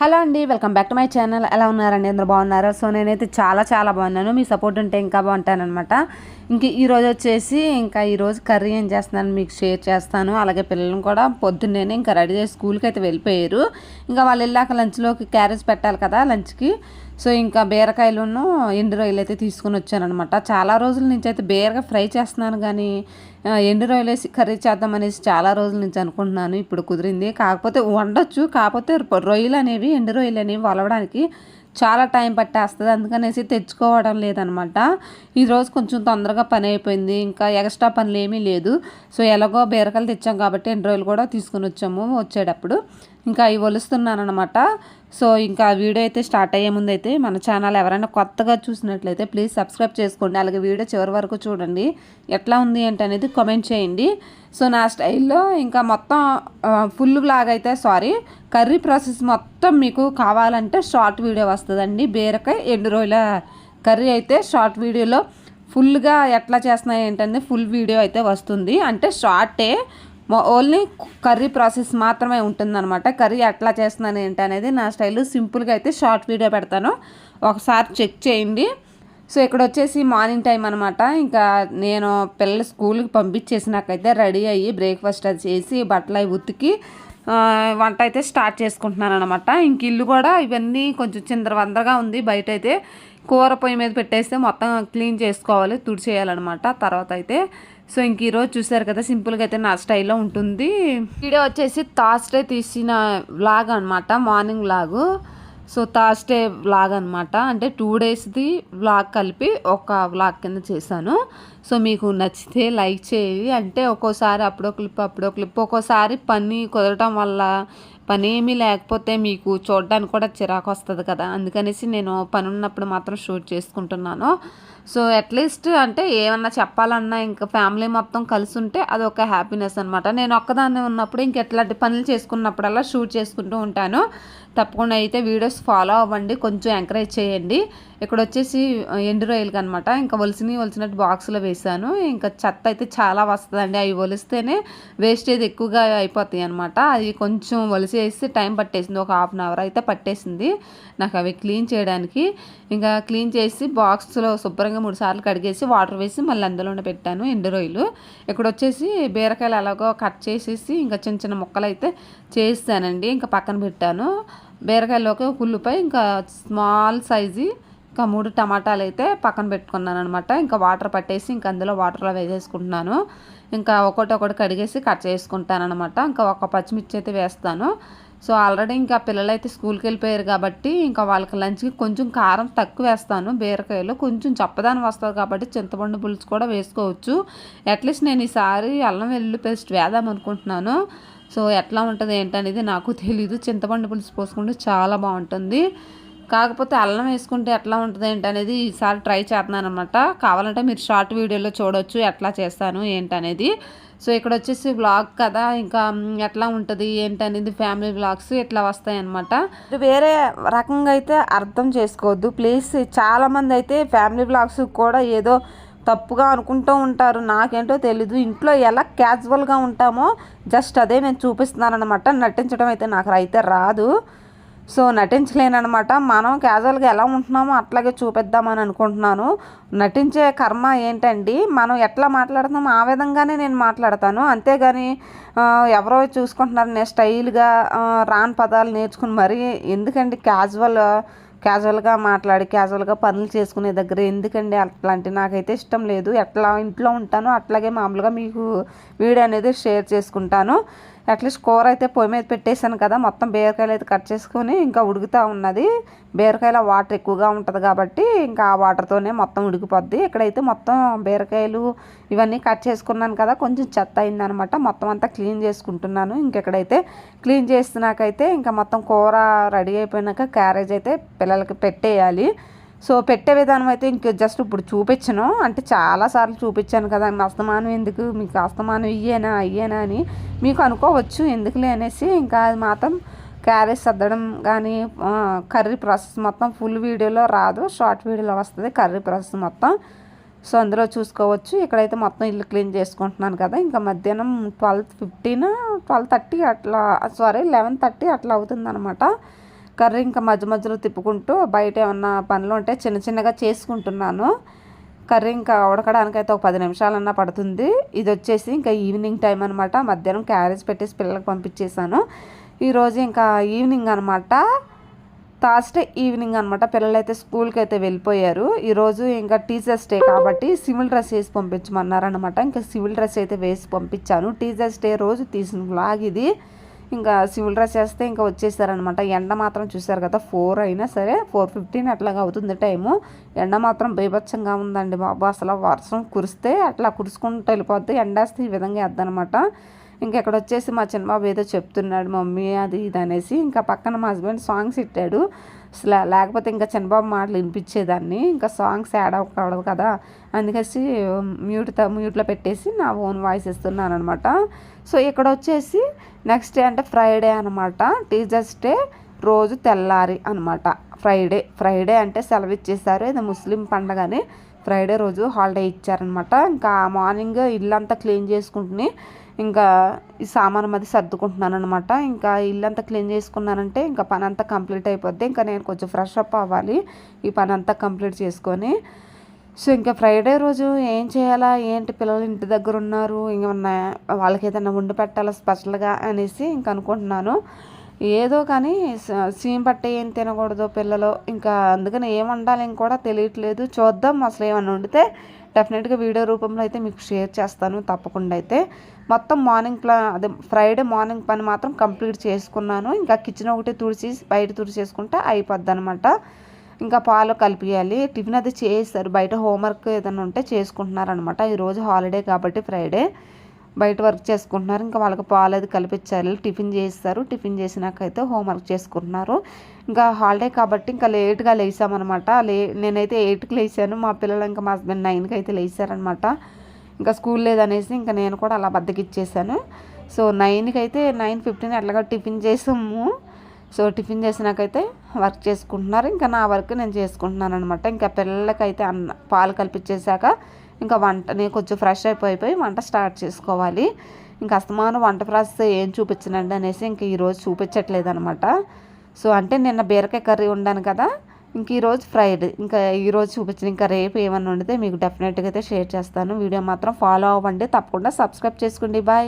Hello అండి welcome back to my channel. ఎలా ఉన్నారండి? అందరూ బాగున్నారు? సో నేనైతే చాలా చాలా బాగున్నాను. మీ సపోర్ట్ ఉంటే ఇంకా బాగుంటానమాట ఇంక ఈరోజు వచ్చేసి ఇంకా ఈరోజు కర్రీ ఏం చేస్తున్నాను మీకు షేర్ చేస్తాను. అలాగే పిల్లలను కూడా పొద్దున్నేనే ఇంకా రెడీ చేసి స్కూల్కి అయితే వెళ్ళిపోయారు. ఇంకా వాళ్ళు వెళ్ళాక లంచ్లోకి క్యారేజ్ పెట్టాలి కదా లంచ్కి. సో ఇంకా బీరకాయలును ఎండు రొయ్యలు అయితే తీసుకుని వచ్చానమాట చాలా రోజుల నుంచి అయితే బీరగా ఫ్రై చేస్తున్నాను కానీ ఎండు రొయ్యలు వేసి కర్రీ చేద్దాం అనేసి చాలా రోజుల నుంచి అనుకుంటున్నాను. ఇప్పుడు కుదిరింది. కాకపోతే వండొచ్చు. కాకపోతే రొయ్యలు అనేవి ఎండు రొయ్యలు అనేవి వలవడానికి చాలా టైం పట్టేస్తుంది. అందుకనేసి తెచ్చుకోవడం లేదనమాట ఈరోజు కొంచెం తొందరగా పని అయిపోయింది. ఇంకా ఎక్స్ట్రా పనులు ఏమీ లేదు. సో ఎలాగో బీరకాయలు తెచ్చాం కాబట్టి ఎండు రోజులు కూడా తీసుకుని వచ్చాము. వచ్చేటప్పుడు ఇంకా అవి ఒలుస్తున్నాను అనమాట సో ఇంకా వీడియో అయితే స్టార్ట్ అయ్యే ముందు అయితే మన ఛానల్ ఎవరైనా కొత్తగా చూసినట్లయితే ప్లీజ్ సబ్స్క్రైబ్ చేసుకోండి. అలాగే వీడియో చివరి వరకు చూడండి. ఎట్లా ఉంది ఏంటి అనేది కామెంట్ చేయండి. సో నా స్టైల్లో ఇంకా మొత్తం ఫుల్ బ్లాగ్ అయితే సారీ కర్రీ ప్రాసెస్ మొత్తం మీకు కావాలంటే షార్ట్ వీడియో వస్తుందండి. బీరకాయ ఎండు రోజుల కర్రీ అయితే షార్ట్ వీడియోలో ఫుల్గా ఎట్లా చేస్తున్నాయి ఏంటంటే ఫుల్ వీడియో అయితే వస్తుంది. అంటే షార్టే ఓన్లీ కర్రీ ప్రాసెస్ మాత్రమే ఉంటుందన్నమాట. కర్రీ ఎట్లా చేస్తున్నాను ఏంటి అనేది నా స్టైల్ సింపుల్గా అయితే షార్ట్ వీడియో పెడతాను. ఒకసారి చెక్ చేయండి. సో ఇక్కడ వచ్చేసి మార్నింగ్ టైం అనమాట ఇంకా నేను పిల్లలు స్కూల్కి పంపించేసినాకైతే రెడీ అయ్యి బ్రేక్ఫాస్ట్ అది చేసి బట్టలు అవి ఉతికి వంట అయితే స్టార్ట్ చేసుకుంటున్నాను అనమాట ఇంక ఇల్లు కూడా ఇవన్నీ కొంచెం చిందరవందరగా ఉంది. బయట అయితే కూర పొయ్యి మీద పెట్టేస్తే మొత్తం క్లీన్ చేసుకోవాలి తుడిచేయాలన్నమాట. తర్వాత అయితే సో ఇంక ఈరోజు చూసారు కదా సింపుల్గా అయితే నా స్టైల్లో ఉంటుంది. వీడియో వచ్చేసి థాస్డే తీసిన వ్లాగ్ అనమాట morning vlog so Thursday vlog అనమాట అంటే టూ డేస్ది వ్లాగ్ కలిపి ఒక వ్లాగ్ కింద చేశాను. సో మీకు నచ్చితే లైక్ చేయాలి అంటే ఒక్కోసారి అప్పుడో క్లిప్ అప్పుడో క్లిప్. ఒక్కోసారి పని కుదరటం వల్ల పని ఏమీ లేకపోతే మీకు చూడడానికి కూడా చిరాకు వస్తుంది కదా. అందుకనేసి నేను పని ఉన్నప్పుడు మాత్రం షూట్ చేసుకుంటున్నాను. సో అట్లీస్ట్ అంటే ఏమన్నా చెప్పాలన్నా ఇంకా ఫ్యామిలీ మొత్తం కలిసి ఉంటే అది ఒక హ్యాపీనెస్ అనమాట నేను ఒక్కదాన్ని ఉన్నప్పుడు ఇంక ఎట్లాంటి పనులు చేసుకున్నప్పుడల్లా షూట్ చేసుకుంటూ ఉంటాను. తప్పకుండా అయితే వీడియోస్ ఫాలో అవ్వండి. కొంచెం ఎంకరేజ్ చేయండి. ఇక్కడ వచ్చేసి ఎండు రొయ్యలకి అనమాట ఇంకా ఒలిసిని ఒలిసినట్టు బాక్స్లో వేసాను ఇంకా చెత్త అయితే చాలా వస్తుందండి. అవి ఒలిస్తేనే వేస్టేజ్ ఎక్కువగా అయిపోతాయి అనమాట అది కొంచెం ఒలిసి వేసి టైం పట్టేసింది. ఒక హాఫ్ అన్ అవర్ అయితే పట్టేసింది నాకు అవి క్లీన్ చేయడానికి. ఇంకా క్లీన్ చేసి బాక్స్లో శుభ్రంగా మూడు సార్లు కడిగేసి వాటర్ వేసి మళ్ళీ అందులోనే పెట్టాను ఎండు రొయ్యలు. ఇక్కడ వచ్చేసి బీరకాయలు ఎలాగో కట్ చేసేసి ఇంకా చిన్న చిన్న ముక్కలు అయితే చేస్తానండి. ఇంకా పక్కన పెట్టాను. బీరకాయలోకి ఉల్లిపాయ ఇంకా స్మాల్ సైజు ఇంకా మూడు టమాటాలు అయితే పక్కన పెట్టుకున్నాను అనమాట ఇంకా వాటర్ పట్టేసి ఇంకా అందులో వాటర్లో వేసేసుకుంటున్నాను. ఇంకా ఒకటి ఒకటి కడిగేసి కట్ చేసుకుంటాను అనమాట ఇంకా ఒక పచ్చిమిర్చి అయితే వేస్తాను. సో ఆల్రెడీ ఇంకా పిల్లలు అయితే స్కూల్కి వెళ్ళిపోయారు కాబట్టి ఇంకా వాళ్ళకి లంచ్కి కొంచెం కారం తక్కువ వేస్తాను. బీరకాయలు కొంచెం చప్పదానం వస్తుంది కాబట్టి చింతపండు పులుసు కూడా వేసుకోవచ్చు. అట్లీస్ట్ నేను ఈసారి అల్లం వెల్లుల్లి పేస్ట్ వేద్దాం అనుకుంటున్నాను. సో ఎట్లా ఉంటుంది ఏంటనేది నాకు తెలీదు. చింతపండు పులుసు పోసుకుంటే చాలా బాగుంటుంది. కాకపోతే అల్లం వేసుకుంటే ఎట్లా ఉంటుంది అనేది ఈసారి ట్రై చేస్తున్నాను అనమాట కావాలంటే మీరు షార్ట్ వీడియోలో చూడొచ్చు ఎట్లా చేస్తాను ఏంటనేది. సో ఇక్కడ వచ్చేసి బ్లాగ్ కదా ఇంకా ఎట్లా ఉంటుంది ఏంటనేది ఫ్యామిలీ బ్లాగ్స్ ఇట్లా వస్తాయి అనమాట వేరే రకంగా అయితే అర్థం చేసుకోవద్దు. ప్లీజ్ చాలామంది అయితే ఫ్యామిలీ బ్లాగ్స్ కూడా ఏదో తప్పుగా అనుకుంటూ ఉంటారు. నాకేంటో తెలీదు. ఇంట్లో ఎలా క్యాజువల్గా ఉంటామో జస్ట్ అదే నేను చూపిస్తున్నాను అనమాట నటించడం అయితే నాకు అయితే రాదు. సో నటించలేనమాట మనం క్యాజువల్గా ఎలా ఉంటున్నామో అట్లాగే చూపిద్దామని అనుకుంటున్నాను. నటించే కర్మ ఏంటండి? మనం ఎట్లా మాట్లాడుతున్నామో ఆ విధంగానే నేను మాట్లాడతాను. అంతేగాని ఎవరో చూసుకుంటున్నారు నేను స్టైల్గా రాని పదాలు నేర్చుకుని మరీ ఎందుకండి క్యాజువల్ క్యాజువల్గా మాట్లాడి క్యాజువల్గా పనులు చేసుకునే దగ్గర ఎందుకండి అట్లాంటి నాకైతే ఇష్టం లేదు. ఎట్లా ఇంట్లో ఉంటానో అట్లాగే మామూలుగా మీకు వీడియో అనేది షేర్ చేసుకుంటాను. అట్లీస్ట్ కూర అయితే పొయ్యి మీద పెట్టేశాను కదా మొత్తం బీరకాయలు అయితే కట్ చేసుకొని ఇంకా ఉడుకుతూ ఉన్నది. బీరకాయల వాటర్ ఎక్కువగా ఉంటుంది కాబట్టి ఇంకా ఆ వాటర్తోనే మొత్తం ఉడికిపోద్ది. ఇక్కడైతే మొత్తం బీరకాయలు ఇవన్నీ కట్ చేసుకున్నాను కదా కొంచెం చెత్త అయిందనమాట. మొత్తం అంతా క్లీన్ చేసుకుంటున్నాను. ఇంకెక్కడైతే క్లీన్ చేసినాకైతే ఇంకా మొత్తం కూర రెడీ అయిపోయినాక క్యారేజ్ అయితే పిల్లలకి పెట్టేయాలి. సో పెట్టే విధానం అయితే ఇంక జస్ట్ ఇప్పుడు చూపించను. అంటే చాలాసార్లు చూపించాను కదా అస్తమానం ఎందుకు? మీకు అస్తమానం ఇయ్యేనా అయ్యేనా అని మీకు అనుకోవచ్చు. ఎందుకులే అనేసి ఇంకా అది మాత్రం క్యారేజ్ సర్దడం కానీ కర్రీ ప్రాసెస్ మొత్తం ఫుల్ వీడియోలో రాదు. షార్ట్ వీడియోలో వస్తుంది కర్రీ ప్రాసెస్ మొత్తం. సో అందులో చూసుకోవచ్చు. ఇక్కడైతే మొత్తం ఇల్లు క్లీన్ చేసుకుంటున్నాను కదా. ఇంకా మధ్యాహ్నం ట్వెల్వ్ ఫిఫ్టీన్ ట్వెల్వ్ థర్టీ అట్లా సారీ లెవెన్ థర్టీ అట్లా అవుతుంది అనమాట కర్రీ ఇంకా మధ్య మధ్యలో తిప్పుకుంటూ బయట ఏమన్నా పనులు ఉంటే చిన్న చిన్నగా చేసుకుంటున్నాను. కర్రీ ఇంకా ఉడకడానికి అయితే ఒక పది నిమిషాలన్నా పడుతుంది. ఇది వచ్చేసి ఇంకా ఈవినింగ్ టైం అనమాట మధ్యాహ్నం క్యారేజ్ పెట్టేసి పిల్లలకు పంపించేశాను. ఈరోజు ఇంకా ఈవినింగ్ అనమాట థర్స్డే ఈవినింగ్ అనమాట పిల్లలు అయితే స్కూల్కి అయితే వెళ్ళిపోయారు ఈరోజు ఇంకా టీచర్స్ డే కాబట్టి సివిల్ డ్రెస్ వేసి పంపించమన్నారనమాట ఇంకా సివిల్ డ్రెస్ అయితే వేసి పంపించాను. టీచర్స్ డే రోజు తీసిన బ్లాగ్ ఇది. ఇంకా సివిల్ డ్రెస్ వేస్తే ఇంకా వచ్చేసారనమాట ఎండ మాత్రం చూసారు కదా ఫోర్ అయినా సరే ఫోర్ ఫిఫ్టీన్ అట్లాగా అవుతుంది టైము. ఎండ మాత్రం బీభత్సంగా ఉందండి బాబు. అసలు వర్షం కురిస్తే అట్లా కురుసుకుంటూ వెళ్ళిపోద్ది ఎండేస్తే ఈ విధంగా వేద్దనమాట ఇంకా ఇక్కడ వచ్చేసి మా చిన్నబాబు ఏదో చెప్తున్నాడు మమ్మీ అది ఇది అనేసి ఇంకా పక్కన మా హస్బెండ్ సాంగ్స్ ఇట్టాడు. అసలు లేకపోతే ఇంకా చిన్నబాబు మాటలు వినిపించేదాన్ని. ఇంకా సాంగ్స్ యాడ్ అవ్వకూడదు కదా అందుకేసి మ్యూట్ మ్యూట్లో పెట్టేసి నా ఓన్ వాయిస్ ఇస్తున్నాను అనమాట సో ఇక్కడ వచ్చేసి నెక్స్ట్ డే అంటే ఫ్రైడే అనమాట టీచర్స్ డే రోజు తెల్లారి అనమాట ఫ్రైడే ఫ్రైడే అంటే సెలవు ఇచ్చేసారు ఇది ముస్లిం పండగని. ఫ్రైడే రోజు హాలిడే ఇచ్చారనమాట ఇంకా మార్నింగ్ ఇల్లంతా క్లీన్ చేసుకుంటుని ఇంకా ఈ సామాను అది సర్దుకుంటున్నాను అనమాట ఇంకా ఇల్లంతా క్లీన్ చేసుకున్నానంటే ఇంకా పని అంతా కంప్లీట్ అయిపోద్ది. ఇంకా నేను కొంచెం ఫ్రెష్ అప్ అవ్వాలి ఈ పని అంతా కంప్లీట్ చేసుకొని. సో ఇంకా ఫ్రైడే రోజు ఏం చేయాలా? ఏంటి పిల్లలు ఇంటి దగ్గర ఉన్నారు? ఏమన్నా వాళ్ళకి ఏదైనా వండి పెట్టాలా స్పెషల్గా అనేసి ఇంకా అనుకుంటున్నాను. ఏదో కానీ సీమ్ పట్టే ఏం తినకూడదు పిల్లలు. ఇంకా అందుకని ఏం వండాలి కూడా తెలియట్లేదు. చూద్దాం అసలు ఏమన్నా వండితే డెఫినెట్గా వీడియో రూపంలో అయితే మీకు షేర్ చేస్తాను తప్పకుండా అయితే. మొత్తం మార్నింగ్ ప్లా అదే ఫ్రైడే మార్నింగ్ పని మాత్రం కంప్లీట్ చేసుకున్నాను. ఇంకా కిచెన్ ఒకటి తుడిచి బయట తుడిచేసుకుంటే అయిపోద్ది అనమాట ఇంకా పాలు కలిపియాలి. టిఫిన్ అది చేస్తారు బయట హోంవర్క్ ఏదైనా ఉంటే చేసుకుంటున్నారనమాట ఈరోజు హాలిడే కాబట్టి ఫ్రైడే బయట వర్క్ చేసుకుంటున్నారు. ఇంకా వాళ్ళకి పాలు అది కలిపించాలి. టిఫిన్ చేస్తారు. టిఫిన్ చేసినాకైతే హోంవర్క్ చేసుకుంటున్నారు. ఇంకా హాలిడే కాబట్టి ఇంకా లేట్గా లేసామన్నమాట లే నేనైతే ఎయిట్కి లేచాను. మా పిల్లలు ఇంకా మా హస్బెండ్ నైన్కి అయితే లేచారనమాట ఇంకా స్కూల్ లేదనేసి ఇంకా నేను కూడా అలా బద్దకిచ్చేసాను. సో నైన్కి అయితే నైన్ ఫిఫ్టీన్ అట్లాగా టిఫిన్ చేసాము. సో టిఫిన్ చేసినాకైతే వర్క్ చేసుకుంటున్నారు. ఇంకా నా వర్క్ నేను చేసుకుంటున్నాను అనమాట ఇంకా పిల్లలకైతే అన్న పాలు కల్పించేశాక ఇంకా వంట నేను కొంచెం ఫ్రెష్ అయిపోయిపోయి వంట స్టార్ట్ చేసుకోవాలి. ఇంకా అస్తమానం వంట ప్రాసెస్ ఏం చూపించనండి అనేసి ఇంక ఈరోజు చూపించట్లేదు అనమాట సో అంటే నిన్న బీరకాయ కర్రీ ఉండాను కదా ఇంక ఈరోజు ఫ్రైడ్ ఇంకా ఈరోజు చూపించిన ఇంకా రేపు ఏమన్నా ఉండితే మీకు డెఫినెట్గా అయితే షేర్ చేస్తాను. వీడియో మాత్రం ఫాలో అవ్వండి. తప్పకుండా సబ్స్క్రైబ్ చేసుకోండి. బాయ్